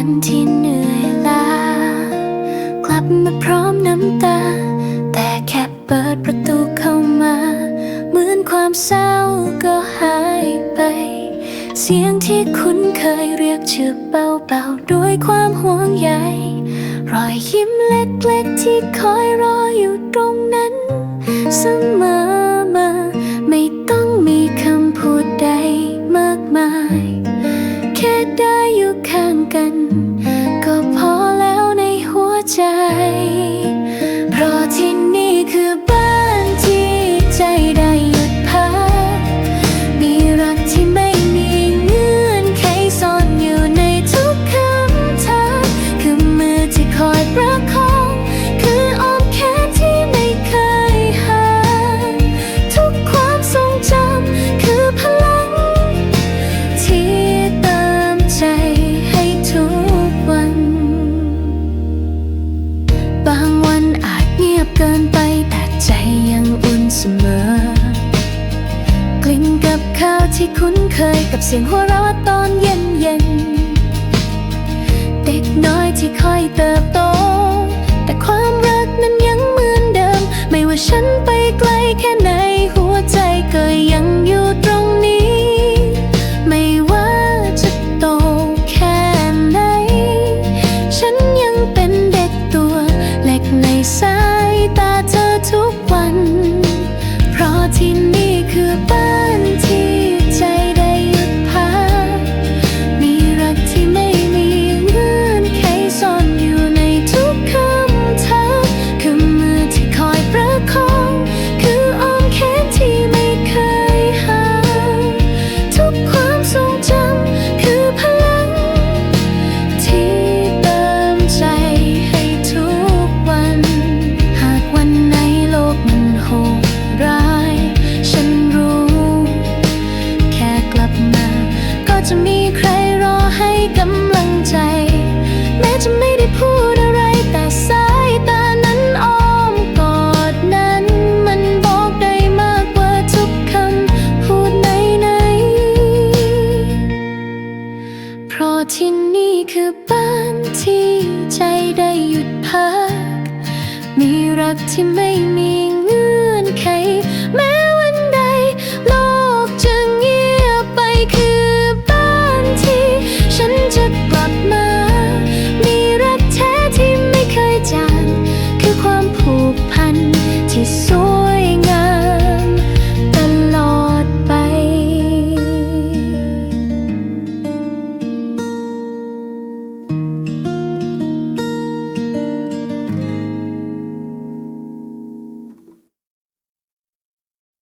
ันที่เหนื่อยล้ากลับมาพร้อมน้ำตา แต่แค่เปิดประตูเข้ามา เหมือนความเศร้าก็หายไป เสียงที่คุ้นเคยเรียกชื่อเบาๆด้วยความห่วงใยรอยยิ้มเล็กๆที่คอยรออยู่ตรงนั้นเสมอ 家 ยบเกินไปแต่ใจยังอุ่นเสมอกลิ่นกับข้าวที่คุ้นเคยกับเสียงหัวเราะตอนเย็นเย็นเด็กน้อยที่ค่อยเติบโต kita มีรักที่ไม่มีเงื่อนไข แม้วันใด โลกจะเงียบไปคือบ้านที่ ฉันจะกลับมา มีรักแท้ที่ไม่เคยจางคือความผูกพันที่สุด